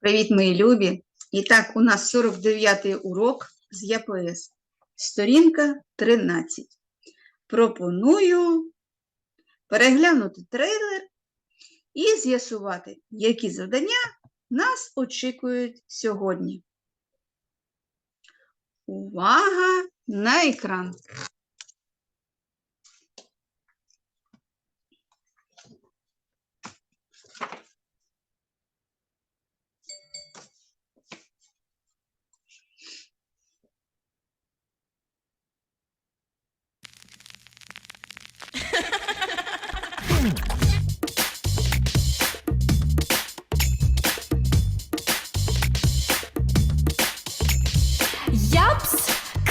Привіт, мої любі! І так, у нас 49-й урок з ЯПС. Сторінка 13. Пропоную переглянути трейлер і з'ясувати, які завдання нас очікують сьогодні. Увага на екран!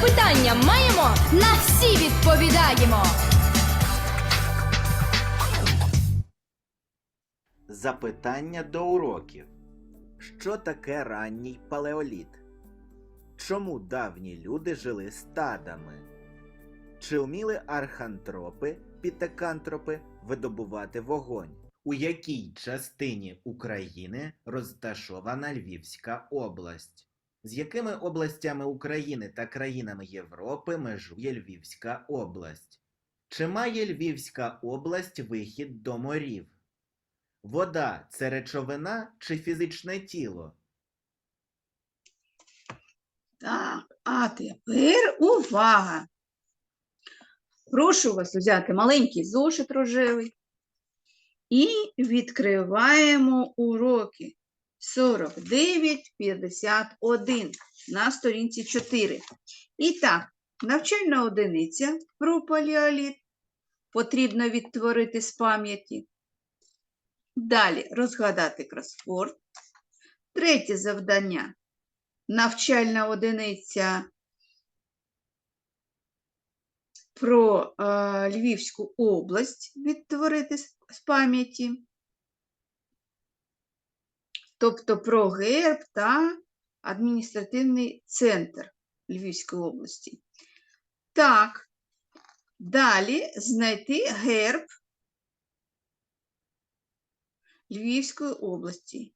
Запитання маємо, на всі відповідаємо. Запитання до уроків. Що таке ранній палеоліт? Чому давні люди жили стадами? Чи вміли архантропи, пітекантропи видобувати вогонь? У якій частині України розташована Львівська область? З якими областями України та країнами Європи межує Львівська область? Чи має Львівська область вихід до морів? Вода це речовина чи фізичне тіло? Так, а тепер увага! Прошу вас взяти маленький зошит рожевий і відкриваємо уроки 49-51 на сторінці 4. І так, навчальна одиниця про палеоліт потрібно відтворити з пам'яті. Далі розгадати кросворд. Третє завдання навчальна одиниця про е, Львівську область відтворити з пам'яті, тобто про герб та адміністративний центр Львівської області. Так, далі знайти герб Львівської області.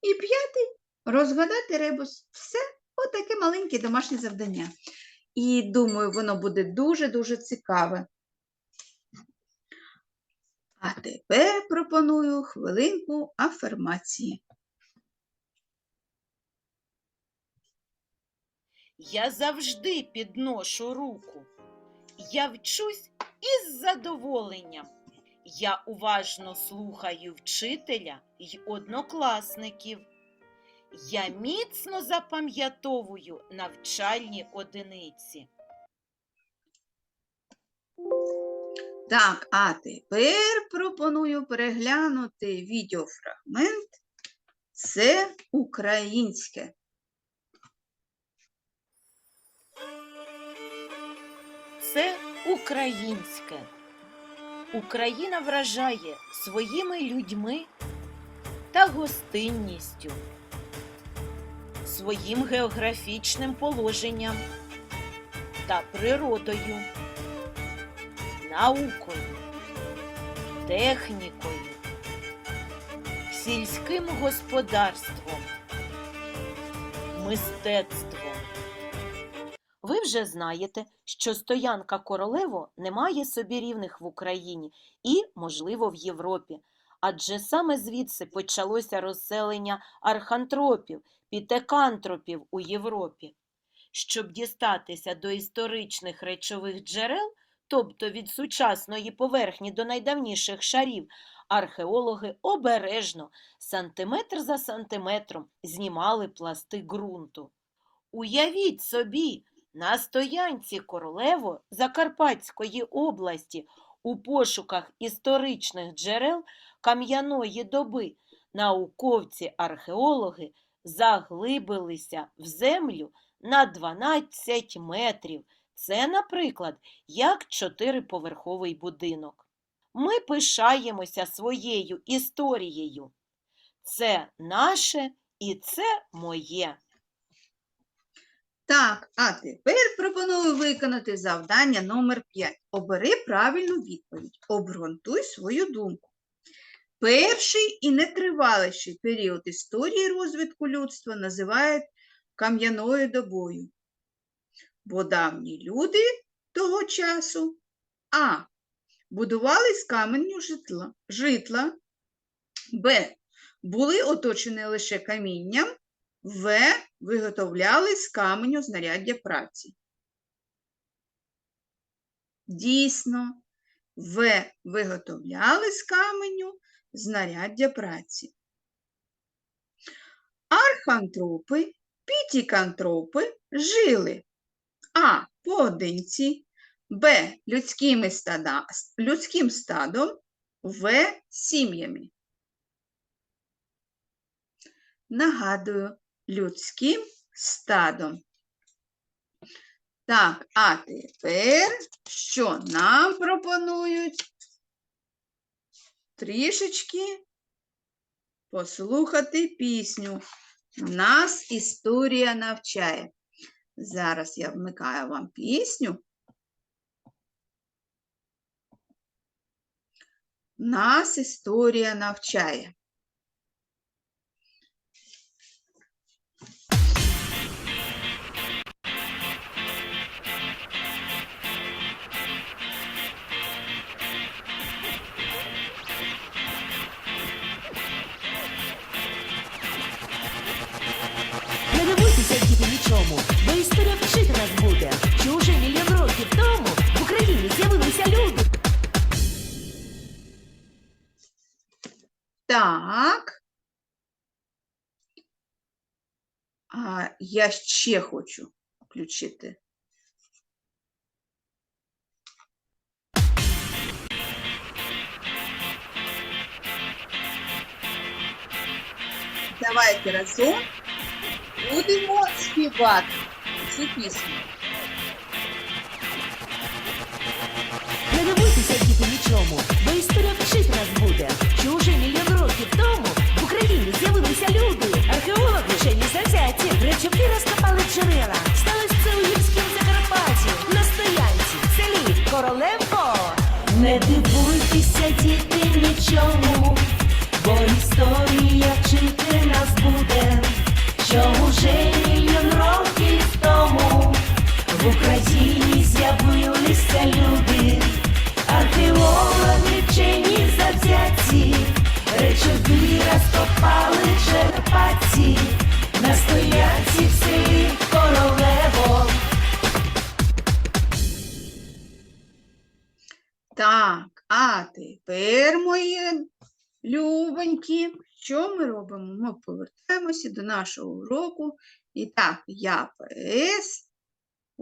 І п'ятий розгадати ребус. Все, отаке маленьке домашнє завдання. І думаю, воно буде дуже-дуже цікаве. А тепер пропоную хвилинку афермації. Я завжди підношу руку. Я вчусь із задоволенням. Я уважно слухаю вчителя й однокласників. Я міцно запам'ятовую навчальні одиниці. Так, а тепер пропоную переглянути відеофрагмент. Це українське. Це українське. Україна вражає своїми людьми та гостинністю, своїм географічним положенням та природою, наукою, технікою, сільським господарством, мистецтвом. Ви вже знаєте, що стоянка королево не має собі рівних в Україні і, можливо, в Європі. Адже саме звідси почалося розселення архантропів, пітекантропів у Європі. Щоб дістатися до історичних речових джерел, тобто від сучасної поверхні до найдавніших шарів, археологи обережно, сантиметр за сантиметром знімали пласти ґрунту. Уявіть собі, на стоянці Королево Закарпатської області у пошуках історичних джерел кам'яної доби науковці-археологи заглибилися в землю на 12 метрів. Це, наприклад, як чотириповерховий будинок. Ми пишаємося своєю історією. Це наше і це моє. Так, а тепер пропоную виконати завдання номер 5. Обери правильну відповідь. Обґрунтуй свою думку. Перший і нетриваліший період історії розвитку людства називають кам'яною добою. Бо давні люди того часу А. Будували з каменю житла, житла, Б. Були оточені лише камінням, В. Виготовляли з каменю знаряддя праці. Дійсно, В. Виготовляли з каменю знаряддя праці. Архантропи, пітікантропи жили А. Поодинці, Б. Людськими стада, людським стадом, В. Сім'ями. Нагадую, людським стадом. Так, а тепер що нам пропонують? Трішечки послухати пісню. Нас історія навчає. Зараз я вмикаю вам пісню. Нас історія навчає. Діти, бо історія вчити нас буде, що уже мільйон років тому в Україні з'явилися люди. Так. А я ще хочу включити. Давайте разом будемо співати цю пісню. Не дивуйтеся, діти, нічому, бо історія вчити нас буде, що уже мільйон років тому в Україні з'явилися люди. Археологи вчені завзяті, речовки розкопали джерела. Сталося це у гірському Закарпатті, на стоянці, в селі Королевко. Не дивуйтеся, діти, нічому, в Україні з'явилися люди, археологи вчені завзяті, речові розкопали черпаці, на стоянці в селі Королево. Так, а тепер, мої любонькі, що ми робимо? Ми повертаємося до нашого уроку. І так, я ПС,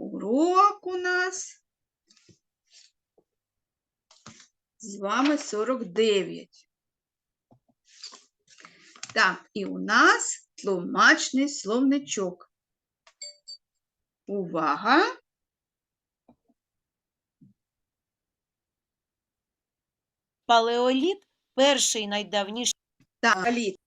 урок у нас з вами 49. Так, і у нас тлумачний словничок. Увага! Палеоліт перший найдавніший Так, Аліт.